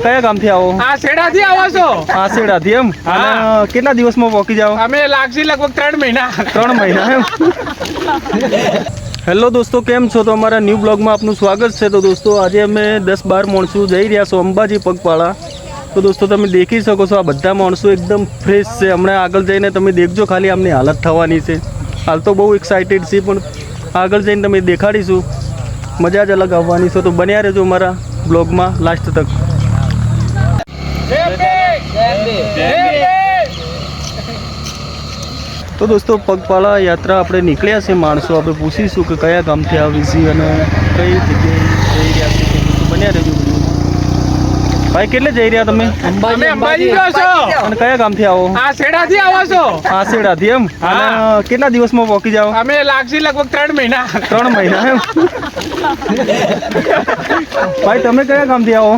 કયા ગામથી આવો? આ છેડાથી આવો છો? આશેડાથી એમ? અને કેટલા દિવસમાં પહોંચી જાઓ? અમે લાગશે લગભગ ત્રણ મહિના. ત્રણ મહિના એમ? હેલો દોસ્તો કેમ છો? તો અમારા ન્યૂ બ્લોગમાં આપનું સ્વાગત છે. તો દોસ્તો આજે અમે દસ બાર માણસો જઈ રહ્યા છો અંબાજી પગપાળા. તો દોસ્તો તમે દેખી શકો છો આ બધા માણસો એકદમ ફ્રેશ છે. હમણાં આગળ જઈને તમે દેખજો ખાલી આમની હાલત થવાની છે. હાલ તો બહુ એક્સાઇટેડ છે પણ આગળ જઈને તમે દેખાડીશું. મજા જ અલગ આવવાની છે. તો બન્યા રહેજો અમારા બ્લોગમાં લાસ્ટ તક. તો દોસ્તો, પગપાળા યાત્રા આપણે નીકળ્યા છે માણસો. આપણે પૂછીશું કે કયા ગામથી આવી છે અને કઈ જગ્યાએ જઈ રહ્યા છે બન્યા રહેજો ભાઈ કેટલે જઈ રહ્યા તમે? અમે અંબાજી. જાઓ છો. અને કયા ગામથી આવો? આ છેડાથી આવો છો? આશેડાથી એમ? અને કેટલા દિવસમાં પહોંચી જાઓ? અમે લાગશે લગભગ ત્રણ મહિના. ત્રણ મહિના એમ? ભાઈ તમે કયા ગામથી આવો?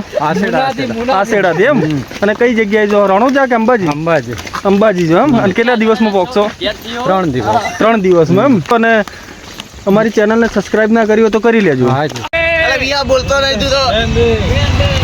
આશેડાથી એમ? અને કઈ જગ્યાએ જો? રણોજા કે અંબાજી? અંબાજી. અંબાજી જો એમ? અને કેટલા દિવસમાં પહોંચશો ત્રણ દિવસ. ત્રણ દિવસમાં એમ? અને અમારી ચેનલને સબસ્ક્રાઇબ ના કરી હોય તો કરી લેજો. હા જી. તો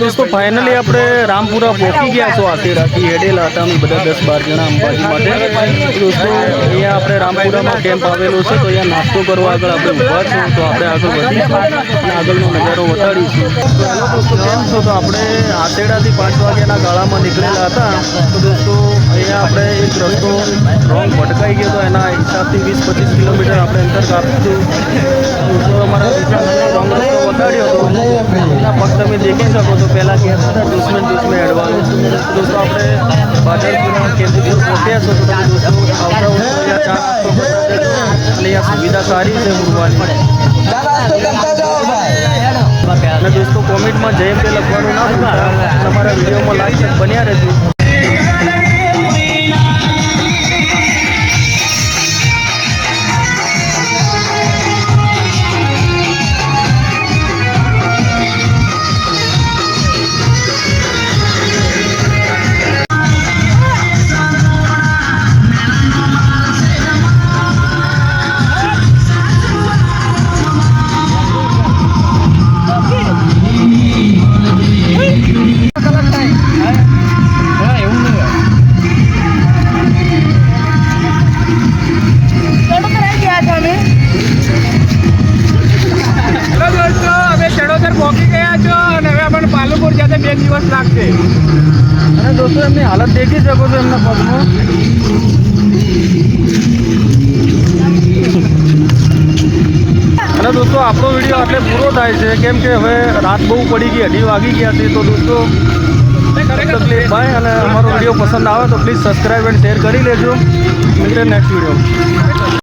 દોસ્તો ફાઇનલી આપણે રામપુરા પહોંચી ગયા છો. આશેરાથી હેડેલા હતા અમે બધા દસ બાર જણા અંબાજી માટે. દોસ્તો, અહીંયા આપણે રામપુરામાં કેમ્પ આવેલો છે, તો અહીંયા નાસ્તો કરવા આગળ આપણે ઊભા છો તો આપણે આગળ અને આગળનો નજારો વધારીશું. તો દોસ્તો કેમ છો? તો આપણે આતેડાથી પાંચ વાગ્યાના ગાળામાં નીકળેલા હતા. તો દોસ્તો, અહીંયા આપણે એક રસ્તો રોંગ ભટકાઈ ગયો તો એના હિસાબથી વીસ પચીસ કિલોમીટર આપણે અંતર કાપીશું. દોસ્તો, અમારા રોંગ રસ્તો વધાર્યો હતો એના પગ તમે દેખી શકો છો. પહેલાં કહેતા હતા દુશ્મન દુશ્મન એડવાનું દોસ્તો, આપણે બાદરપુરા કેમ્પ ઉપર પહોંચ્યા છો તો તો કરતા જજો સુવિધા સારી છે મૂકવાની. અને દોસ્તો કોમેન્ટમાં જેમ તે લખવાનું ના તમારા વિડીયોમાં લાઈક બન્યા રહેજો. બે દિવસ લાગશે. અને દોસ્તો, એમની હાલત દેખી શકો છો એમના પગમાં. અને દોસ્તો આપણો વીડિયો આટલે પૂરો થાય છે. કેમ કે હવે રાત બહુ પડી ગઈ, અઢી વાગી ગયા છે. તો દોસ્તો તકલીફ ભાઈ અને અમારો વીડિયો પસંદ આવે તો પ્લીઝ સબસ્ક્રાઈબ એન્ડ શેર કરી લેજો. મિત્ર નેક્સ્ટ વીડિયો